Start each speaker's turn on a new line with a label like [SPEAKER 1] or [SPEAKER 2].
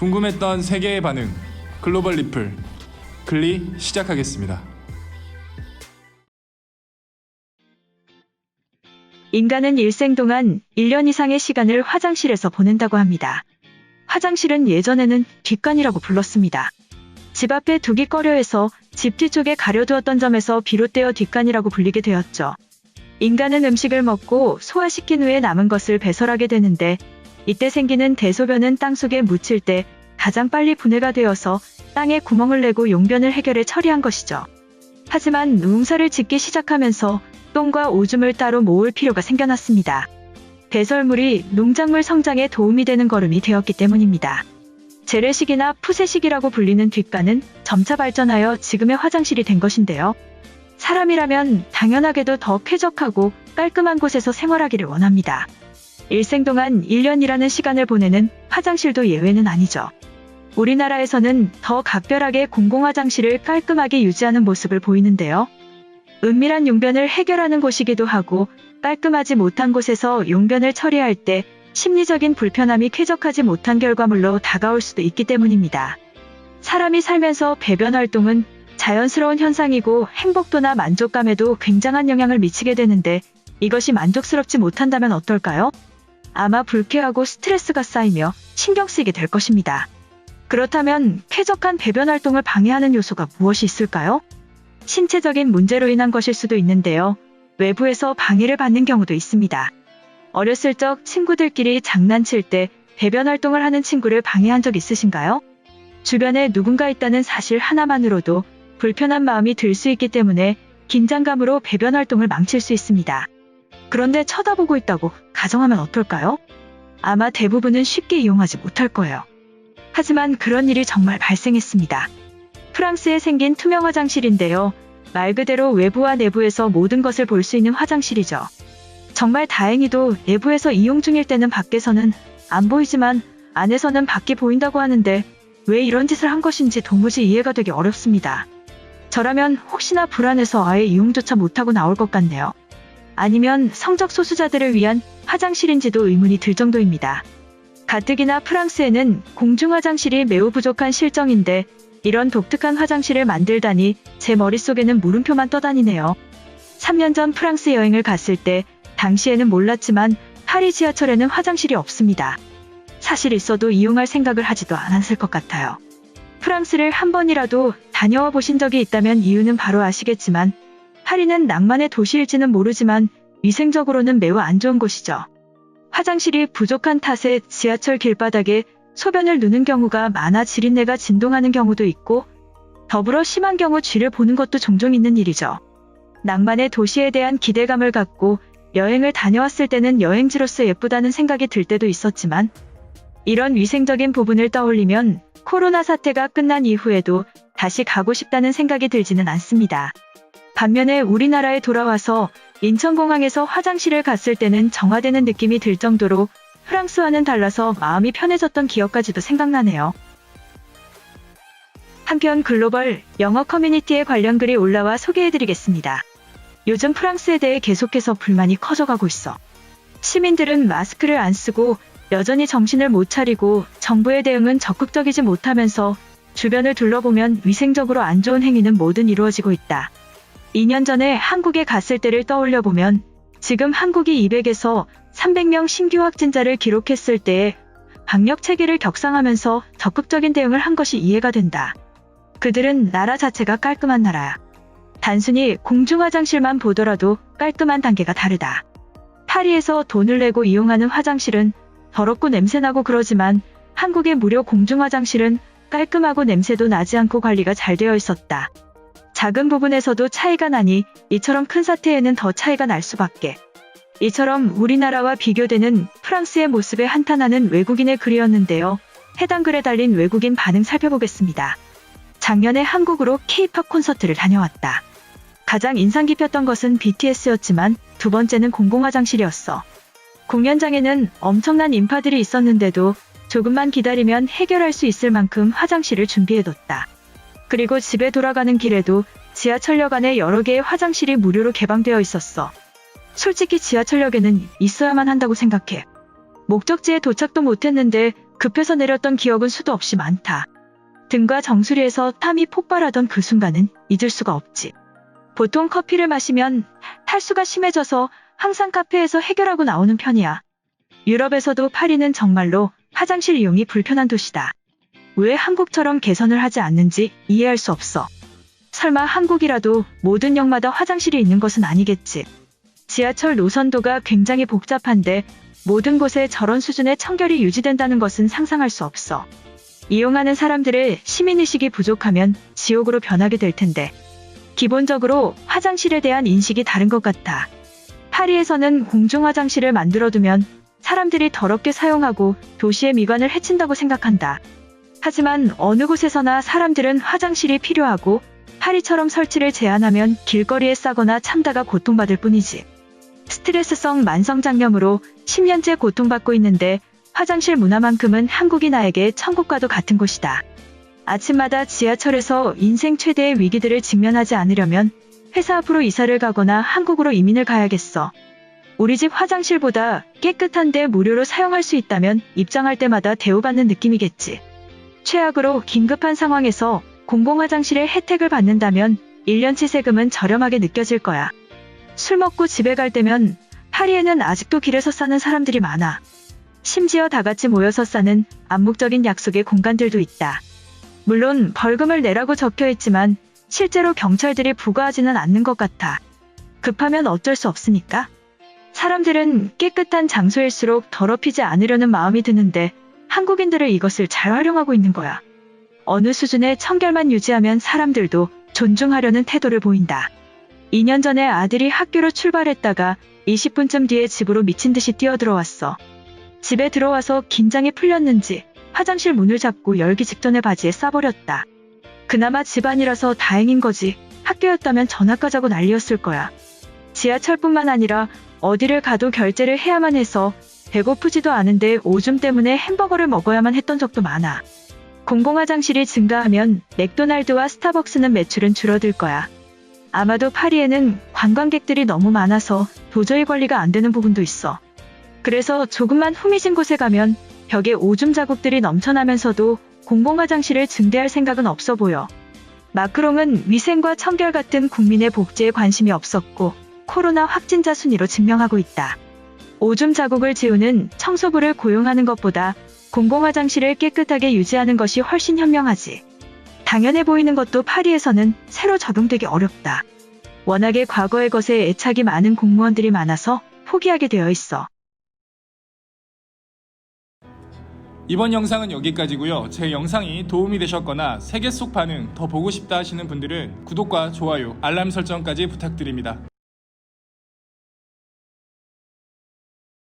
[SPEAKER 1] 궁금했던 세계의 반응 글로벌 리플 글리 시작하겠습니다.
[SPEAKER 2] 인간은 일생 동안 1년 이상의 시간을 화장실에서 보낸다고 합니다. 화장실은 예전에는 뒷간이라고 불렀습니다. 집 앞에 두기 꺼려해서 집 뒤쪽에 가려두었던 점에서 비롯되어 뒷간이라고 불리게 되었죠. 인간은 음식을 먹고 소화시킨 후에 남은 것을 배설하게 되는데 이때 생기는 대소변은 땅속에 묻힐 때 가장 빨리 분해가 되어서 땅에 구멍을 내고 용변을 해결해 처리한 것이죠. 하지만 농사를 짓기 시작하면서 똥과 오줌을 따로 모을 필요가 생겨났습니다. 배설물이 농작물 성장에 도움이 되는 거름이 되었기 때문입니다. 재래식이나 푸세식이라고 불리는 뒷간은 점차 발전하여 지금의 화장실이 된 것인데요. 사람이라면 당연하게도 더 쾌적하고 깔끔한 곳에서 생활하기를 원합니다. 일생 동안 1년이라는 시간을 보내는 화장실도 예외는 아니죠. 우리나라에서는 더 각별하게 공공화장실을 깔끔하게 유지하는 모습을 보이는데요. 은밀한 용변을 해결하는 곳이기도 하고 깔끔하지 못한 곳에서 용변을 처리할 때 심리적인 불편함이 쾌적하지 못한 결과물로 다가올 수도 있기 때문입니다. 사람이 살면서 배변 활동은 자연스러운 현상이고 행복도나 만족감에도 굉장한 영향을 미치게 되는데 이것이 만족스럽지 못한다면 어떨까요? 아마 불쾌하고 스트레스가 쌓이며 신경 쓰이게 될 것입니다. 그렇다면 쾌적한 배변 활동을 방해하는 요소가 무엇이 있을까요? 신체적인 문제로 인한 것일 수도 있는데요. 외부에서 방해를 받는 경우도 있습니다. 어렸을 적 친구들끼리 장난칠 때 배변 활동을 하는 친구를 방해한 적 있으신가요? 주변에 누군가 있다는 사실 하나만으로도 불편한 마음이 들 수 있기 때문에 긴장감으로 배변 활동을 망칠 수 있습니다. 그런데 쳐다보고 있다고 가정하면 어떨까요? 아마 대부분은 쉽게 이용하지 못할 거예요. 하지만 그런 일이 정말 발생했습니다. 프랑스에 생긴 투명 화장실인데요. 말 그대로 외부와 내부에서 모든 것을 볼 수 있는 화장실이죠. 정말 다행히도 내부에서 이용 중일 때는 밖에서는 안 보이지만 안에서는 밖이 보인다고 하는데 왜 이런 짓을 한 것인지 도무지 이해가 되기 어렵습니다. 저라면 혹시나 불안해서 아예 이용조차 못하고 나올 것 같네요. 아니면 성적 소수자들을 위한 화장실인지도 의문이 들 정도입니다. 가뜩이나 프랑스에는 공중 화장실이 매우 부족한 실정인데 이런 독특한 화장실을 만들다니 제 머릿속에는 물음표만 떠다니네요. 3년 전 프랑스 여행을 갔을 때 당시에는 몰랐지만 파리 지하철에는 화장실이 없습니다. 사실 있어도 이용할 생각을 하지도 않았을 것 같아요. 프랑스를 한 번이라도 다녀와 보신 적이 있다면 이유는 바로 아시겠지만 파리는 낭만의 도시일지는 모르지만 위생적으로는 매우 안 좋은 곳이죠. 화장실이 부족한 탓에 지하철 길바닥에 소변을 누는 경우가 많아 지린내가 진동하는 경우도 있고 더불어 심한 경우 쥐를 보는 것도 종종 있는 일이죠. 낭만의 도시에 대한 기대감을 갖고 여행을 다녀왔을 때는 여행지로서 예쁘다는 생각이 들 때도 있었지만 이런 위생적인 부분을 떠올리면 코로나 사태가 끝난 이후에도 다시 가고 싶다는 생각이 들지는 않습니다. 반면에 우리나라에 돌아와서 인천공항에서 화장실을 갔을 때는 정화되는 느낌이 들 정도로 프랑스와는 달라서 마음이 편해졌던 기억까지도 생각나네요. 한편 글로벌 영어 커뮤니티에 관련 글이 올라와 소개해드리겠습니다. 요즘 프랑스에 대해 계속해서 불만이 커져가고 있어. 시민들은 마스크를 안 쓰고 여전히 정신을 못 차리고 정부의 대응은 적극적이지 못하면서 주변을 둘러보면 위생적으로 안 좋은 행위는 뭐든 이루어지고 있다. 2년 전에 한국에 갔을 때를 떠올려 보면 지금 한국이 200에서 300명 신규 확진자를 기록했을 때에 방역 체계를 격상하면서 적극적인 대응을 한 것이 이해가 된다. 그들은 나라 자체가 깔끔한 나라야. 단순히 공중 화장실만 보더라도 깔끔한 단계가 다르다. 파리에서 돈을 내고 이용하는 화장실은 더럽고 냄새나고 그러지만 한국의 무료 공중 화장실은 깔끔하고 냄새도 나지 않고 관리가 잘 되어 있었다. 작은 부분에서도 차이가 나니 이처럼 큰 사태에는 더 차이가 날 수밖에. 이처럼 우리나라와 비교되는 프랑스의 모습에 한탄하는 외국인의 글이었는데요. 해당 글에 달린 외국인 반응 살펴보겠습니다. 작년에 한국으로 K-팝 콘서트를 다녀왔다. 가장 인상 깊었던 것은 BTS였지만 두 번째는 공공 화장실이었어. 공연장에는 엄청난 인파들이 있었는데도 조금만 기다리면 해결할 수 있을 만큼 화장실을 준비해뒀다. 그리고 집에 돌아가는 길에도 지하철역 안에 여러 개의 화장실이 무료로 개방되어 있었어. 솔직히 지하철역에는 있어야만 한다고 생각해. 목적지에 도착도 못했는데 급해서 내렸던 기억은 수도 없이 많다. 등과 정수리에서 땀이 폭발하던 그 순간은 잊을 수가 없지. 보통 커피를 마시면 탈수가 심해져서 항상 카페에서 해결하고 나오는 편이야. 유럽에서도 파리는 정말로 화장실 이용이 불편한 도시다. 왜 한국처럼 개선을 하지 않는지 이해할 수 없어. 설마 한국이라도 모든 역마다 화장실이 있는 것은 아니겠지. 지하철 노선도가 굉장히 복잡한데 모든 곳에 저런 수준의 청결이 유지된다는 것은 상상할 수 없어. 이용하는 사람들의 시민의식이 부족하면 지옥으로 변하게 될 텐데. 기본적으로 화장실에 대한 인식이 다른 것 같아. 파리에서는 공중 화장실을 만들어두면 사람들이 더럽게 사용하고 도시의 미관을 해친다고 생각한다. 하지만 어느 곳에서나 사람들은 화장실이 필요하고 파리처럼 설치를 제한하면 길거리에 싸거나 참다가 고통받을 뿐이지. 스트레스성 만성장염으로 10년째 고통받고 있는데 화장실 문화만큼은 한국인아에게 천국과도 같은 곳이다. 아침마다 지하철에서 인생 최대의 위기들을 직면하지 않으려면 회사 앞으로 이사를 가거나 한국으로 이민을 가야겠어. 우리 집 화장실보다 깨끗한데 무료로 사용할 수 있다면 입장할 때마다 대우받는 느낌이겠지. 최악으로 긴급한 상황에서 공공화장실의 혜택을 받는다면 1년치 세금은 저렴하게 느껴질 거야. 술 먹고 집에 갈 때면 파리에는 아직도 길에서 싸는 사람들이 많아. 심지어 다 같이 모여서 싸는 암묵적인 약속의 공간들도 있다. 물론 벌금을 내라고 적혀 있지만 실제로 경찰들이 부과하지는 않는 것 같아. 급하면 어쩔 수 없으니까. 사람들은 깨끗한 장소일수록 더럽히지 않으려는 마음이 드는데 한국인들은 이것을 잘 활용하고 있는 거야. 어느 수준의 청결만 유지하면 사람들도 존중하려는 태도를 보인다. 2년 전에 아들이 학교로 출발했다가 20분쯤 뒤에 집으로 미친 듯이 뛰어들어왔어. 집에 들어와서 긴장이 풀렸는지 화장실 문을 잡고 열기 직전에 바지에 싸버렸다. 그나마 집안이라서 다행인 거지. 학교였다면 전학 가 자고 난리였을 거야. 지하철뿐만 아니라 어디를 가도 결제를 해야만 해서 배고프지도 않은데 오줌 때문에 햄버거를 먹어야만 했던 적도 많아. 공공화장실이 증가하면 맥도날드와 스타벅스는 매출은 줄어들 거야. 아마도 파리에는 관광객들이 너무 많아서 도저히 관리가 안 되는 부분도 있어. 그래서 조금만 후미진 곳에 가면 벽에 오줌 자국들이 넘쳐나면서도 공공화장실을 증대할 생각은 없어 보여. 마크롱은 위생과 청결 같은 국민의 복지에 관심이 없었고 코로나 확진자 순위로 증명하고 있다. 오줌 자국을 지우는 청소부를 고용하는 것보다 공공화장실을 깨끗하게 유지하는 것이 훨씬 현명하지. 당연해 보이는 것도 파리에서는 새로 적용되기 어렵다. 워낙에 과거의 것에 애착이 많은 공무원들이 많아서 포기하게 되어 있어.
[SPEAKER 1] 이번 영상은 여기까지고요. 제 영상이 도움이 되셨거나 세계 속 반응 더 보고 싶다 하시는 분들은 구독과 좋아요, 알람 설정까지 부탁드립니다.